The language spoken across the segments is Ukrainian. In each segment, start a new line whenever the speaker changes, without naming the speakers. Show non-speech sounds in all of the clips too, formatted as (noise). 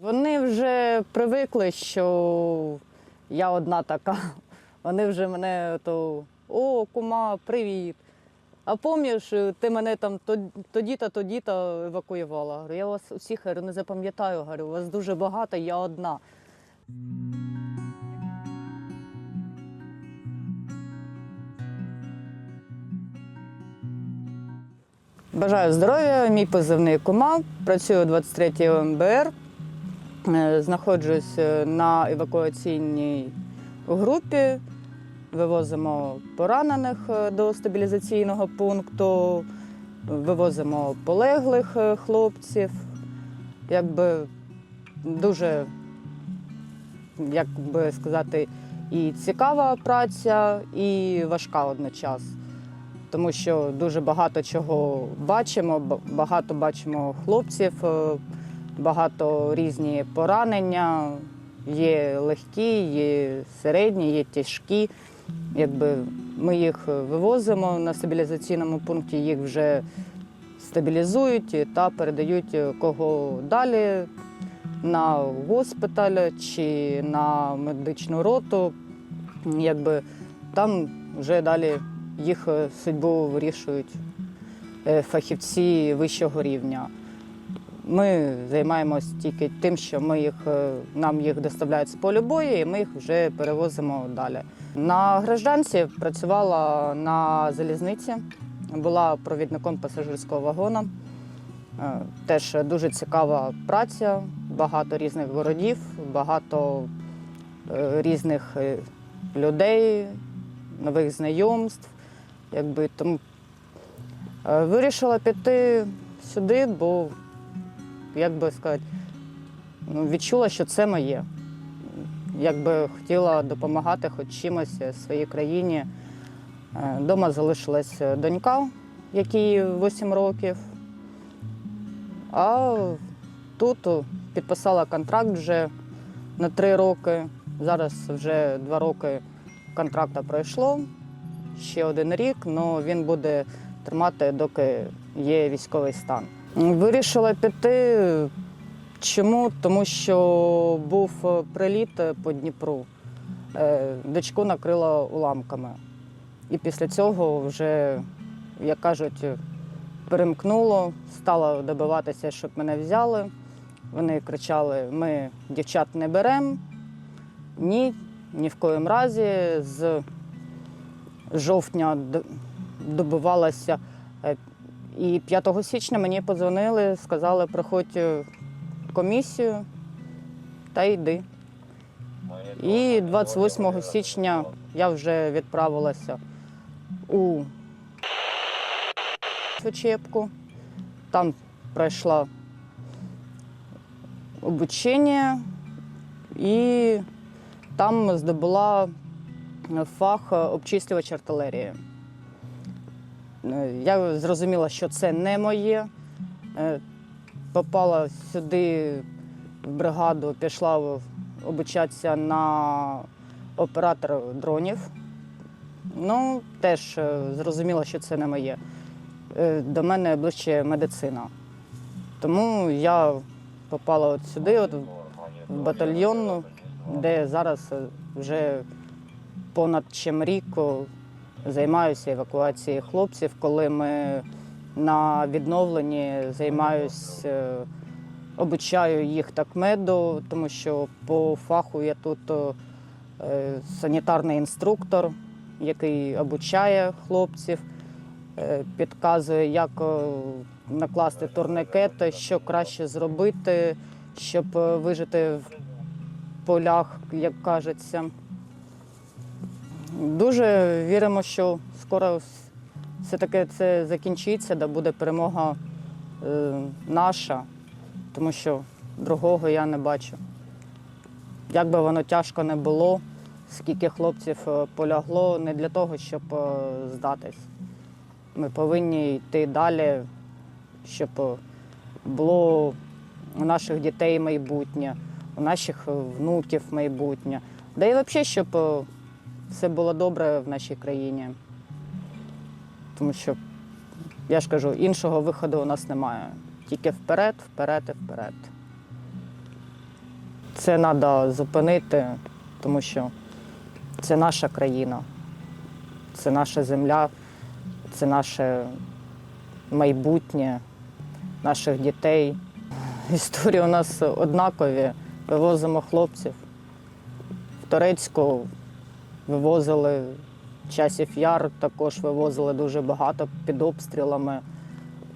Вони вже привикли, що я одна така. Вони вже мене то о, кума, привіт. А пам'ятаєш, ти мене там тоді-то, тоді-то евакуювала. Говорю, я вас усіх не запам'ятаю, говорю, вас дуже багато, я одна. Бажаю здоров'я, мій позивний кума. Працюю у 23-й ОМБР. Е, Знаходжусь е, на евакуаційній групі. Вивозимо поранених е, до стабілізаційного пункту, вивозимо полеглих е, хлопців. Якби дуже, як би сказати, і цікава праця, і важка одночас. Тому що дуже багато чого бачимо, багато бачимо хлопців, е, багато різні поранення. Є легкі, є середні, є тяжкі. Якби ми їх вивозимо на стабілізаційному пункті, їх вже стабілізують та передають кого далі на госпіталь чи на медичну роту. Якби там вже далі їх судьбу вирішують е, фахівці вищого рівня. Ми займаємось тільки тим, що ми їх, е, нам їх доставляють з полю бою, і ми їх вже перевозимо далі. На гражданці працювала на залізниці, була провідником пасажирського вагона. Е, Теж дуже цікава праця, багато різних городів, багато е, різних людей, нових знайомств. Якби, тому вирішила піти сюди, бо як би сказати, ну, відчула, що це моє. Якби хотіла допомагати хоч чимось своїй країні. Е, Дома залишилась донька, якій 8 років. А тут підписала контракт вже на 3 роки. Зараз вже 2 роки контракта пройшло, ще один рік, але він буде тримати, доки є військовий стан. Вирішила піти. Чому? Тому що був приліт по Дніпру. Е, Дочку накрило уламками. І після цього вже, як кажуть, перемкнуло, стала добиватися, щоб мене взяли. Вони кричали: ми дівчат не беремо. Ні, ні в коїм разі. З жовтня добивалася. Е, І 5 січня мені подзвонили, сказали, приходь в комісію та йди. І 28 січня я вже відправилася у учебку. Там пройшла обучення і там здобула фах обчислювач артилерії. Е, Я зрозуміла, що це не моє. Е, Попала сюди в бригаду, пішла обучатися на оператора дронів. Ну, теж е, зрозуміла, що це не моє. До мене ближче медицина. Тому я попала от сюди, от в батальйон, де зараз вже понад чим рік займаюся евакуацією хлопців, коли ми на відновленні займаюся, е, обучаю їх такмеду, тому що по фаху я тут е, санітарний інструктор, який обучає хлопців, е, підказує, як накласти турникети, що краще зробити, щоб вижити в полях, як кажеться. Дуже віримо, що скоро все-таки це закінчиться, да буде перемога е, наша, тому що другого я не бачу. Як би воно тяжко не було, скільки хлопців е, полягло, не для того, щоб е, здатись. Ми повинні йти далі, щоб е, було у наших дітей майбутнє, у наших внуків майбутнє. Да і взагалі, щоб все було добре в нашій країні. Тому що, я ж кажу, іншого виходу у нас немає. Тільки вперед, вперед і вперед. це треба зупинити, тому що це наша країна, це наша земля, це наше майбутнє наших дітей. Історії у нас однакові. Вивозимо хлопців. В Торецьку вивозили часів яр, також вивозили дуже багато під обстрілами,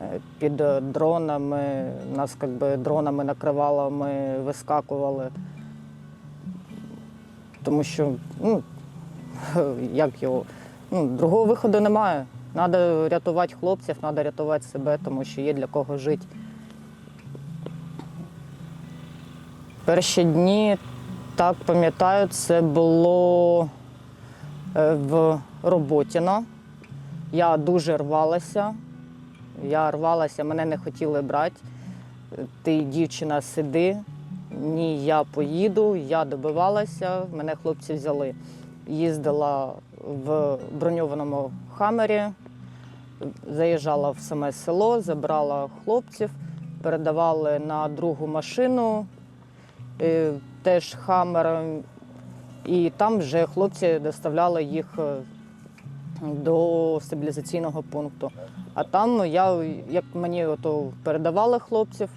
е, під е, дронами. Нас якби дронами накривало, ми вискакували. Тому що, ну, (laughs) як його, ну, другого виходу немає. Треба рятувати хлопців, треба рятувати себе, тому що є для кого жити. Перші дні, так пам'ятаю, це було в Роботіно. Я дуже рвалася. Я рвалася, мене не хотіли брати. Ти, дівчина, сиди. Ні, я поїду, я добивалася, мене хлопці взяли. Їздила в броньованому хамері, заїжджала в саме село, забрала хлопців, передавали на другу машину, е, теж хамер. І там вже хлопці доставляли їх е, до стабілізаційного пункту. А там я, як мені ото передавали хлопців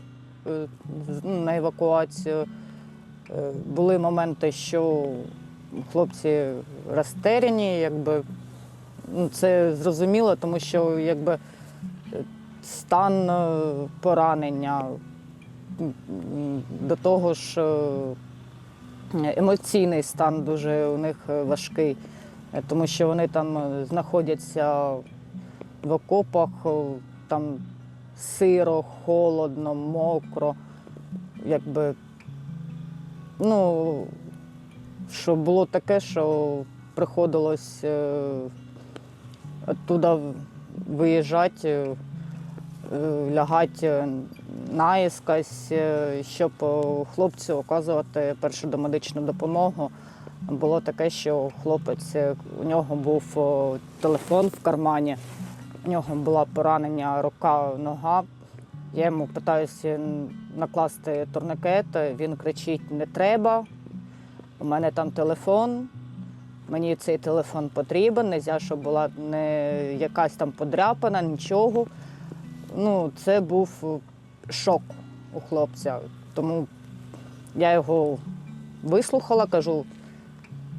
е, ну, на евакуацію, е, були моменти, що хлопці розтеряні, якби ну, це зрозуміло, тому що якби стан поранення, до того ж емоційний стан дуже у них е, важкий, е, тому що вони там е, знаходяться в окопах, там сиро, холодно, мокро, якби ну, що було таке, що приходилось оттуда виїжджати, лягати наїскось, е, щоб е, хлопцю оказувати першу домедичну допомогу. Було таке, що хлопець, е, у нього був телефон в кармані, у нього була поранення рука, нога. Я йому питаюся накласти турникет, він кричить: не треба. У мене там телефон, мені цей телефон потрібен, не щоб була не якась там подряпана, нічого. Ну, це був шок у хлопця. Тому я його вислухала, кажу,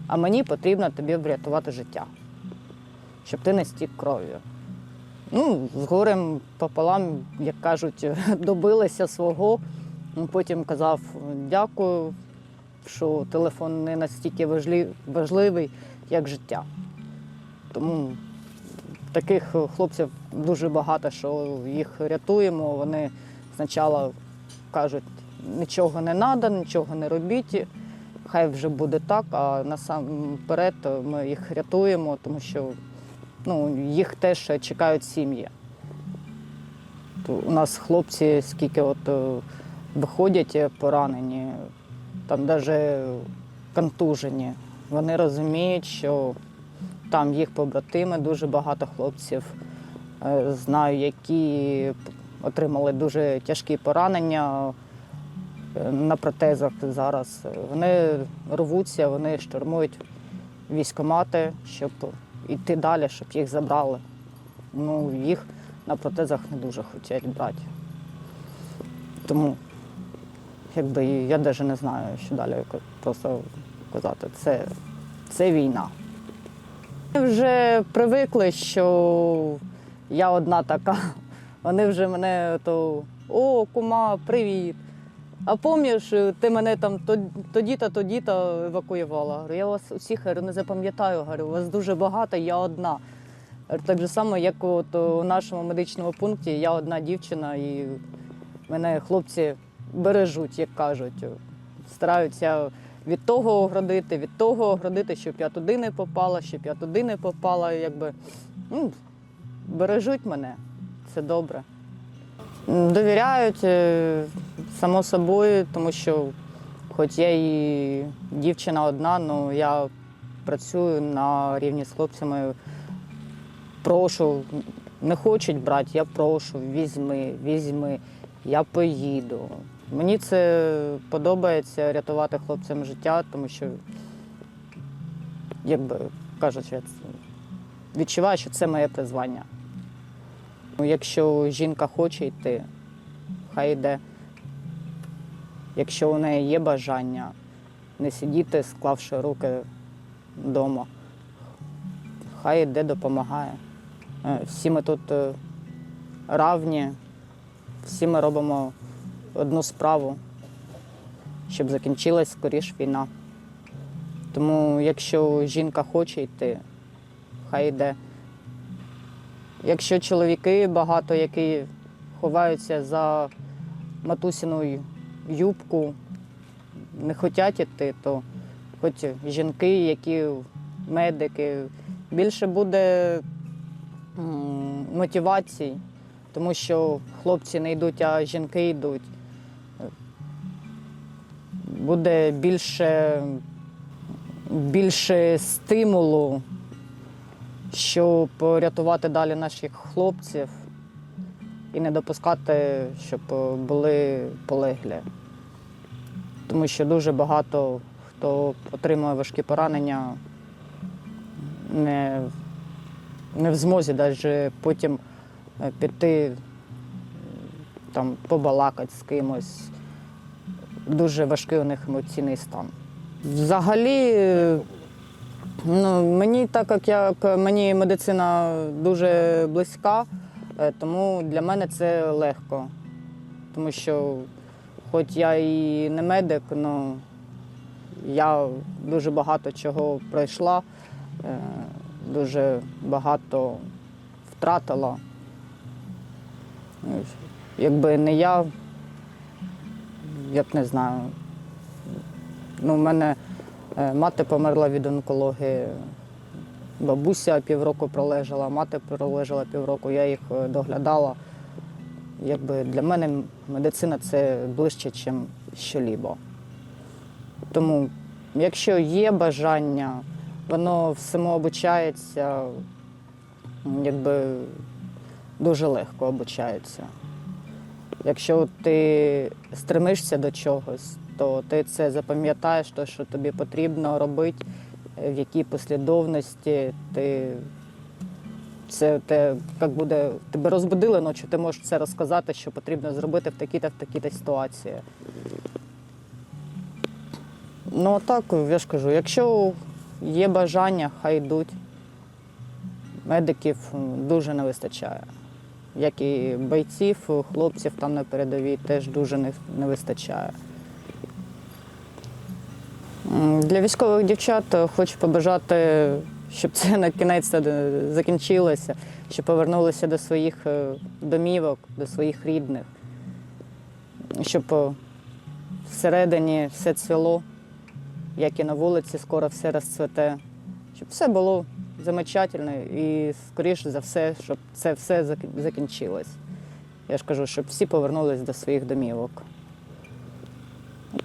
а мені потрібно тобі врятувати життя, щоб ти не стік кров'ю. Ну, з горем пополам, як кажуть, (laughs) добилися свого. Ну, Потім казав дякую, що телефон не настільки важливий, як життя. Тому таких хлопців дуже багато, що їх рятуємо. Вони спочатку кажуть, нічого не треба, нічого не робіть, хай вже буде так, а насамперед ми їх рятуємо, тому що ну, їх теж чекають сім'ї. У нас хлопці, скільки от е, виходять е, поранені, там навіть контужені, вони розуміють, що там їх побратими, дуже багато хлопців. е, Знаю, які отримали дуже тяжкі поранення е, на протезах зараз. Вони рвуться, вони штурмують військомати, щоб йти далі, щоб їх забрали. Ну, їх на протезах не дуже хочуть брати. Тому, якби я навіть не знаю, що далі просто казати. Це, це війна. Вони вже привикли, що я одна така. Вони вже мене то о, кума, привіт. А пам'ятаєш, ти мене там тоді-то, тоді-то евакуювала. Говорю, я вас усіх не запам'ятаю, говорю, вас дуже багато, я одна. Так же само, як от у нашому медичному пункті, я одна дівчина, і мене хлопці бережуть, як кажуть. Стараються від того оградити, від того оградити, щоб я туди не попала, щоб я туди не попала. Якби, ну, бережуть мене, це добре. Довіряють, е, само собою, тому що, хоч я і дівчина одна, але я працюю на рівні з хлопцями. Прошу, не хочуть брати, я прошу, візьми, візьми. Я поїду. Мені це подобається рятувати хлопцям життя, тому що, як би кажучи, відчуваю, що це моє призвання. Ну, Якщо жінка хоче йти, хай йде. Якщо у неї є бажання, не сидіти, склавши руки вдома, хай йде, допомагає. Е, Всі ми тут е, равні, всі ми робимо одну справу, щоб закінчилась скоріш війна. Тому якщо жінка хоче йти, хай йде. Якщо чоловіки багато, які ховаються за матусіну юбку, не хочуть йти, то хоч жінки, які медики, більше буде мотивацій, тому що хлопці не йдуть, а жінки йдуть. Буде більше, більше стимулу, щоб рятувати далі наших хлопців і не допускати, щоб були полеглі. Тому що дуже багато хто отримує важкі поранення, не, не в змозі навіть потім піти е, там, побалакати з кимось. Дуже важкий у них емоційний стан. Взагалі, е, ну, мені так як, як мені медицина дуже близька, е, тому для мене це легко. Тому що, хоч я і не медик, але я дуже багато чого пройшла, е, дуже багато втратила. Якби не я, я б не знаю. Ну, у мене е, мати померла від онкології, бабуся півроку пролежала, мати пролежала півроку, я їх е, доглядала. Якби для мене медицина це ближче, ніж що-лібо. Тому, якщо є бажання, воно всьому обучається, якби дуже легко обучається. Якщо ти стремишся до чогось, то ти це запам'ятаєш, то, що тобі потрібно робити, в якій послідовності ти це те, як буде тебе розбудили ночі, ти можеш це розказати, що потрібно зробити в такій-то в такій-то ситуації. Ну так, я ж кажу, якщо є бажання, хай йдуть. Медиків дуже не вистачає. Як і бойців, хлопців там на передовій теж дуже не, не вистачає. Для військових дівчат е, хочу побажати, щоб це на кінець закінчилося, щоб повернулися до своїх е, домівок, до своїх рідних, щоб е, всередині все цвіло, як і на вулиці, скоро все розцвете, щоб все було замечательно і, скоріше за все, щоб це все закінчилось. Я ж кажу, щоб всі повернулись до своїх домівок.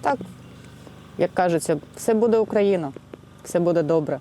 Так, як кажеться, все буде Україна, все буде добре.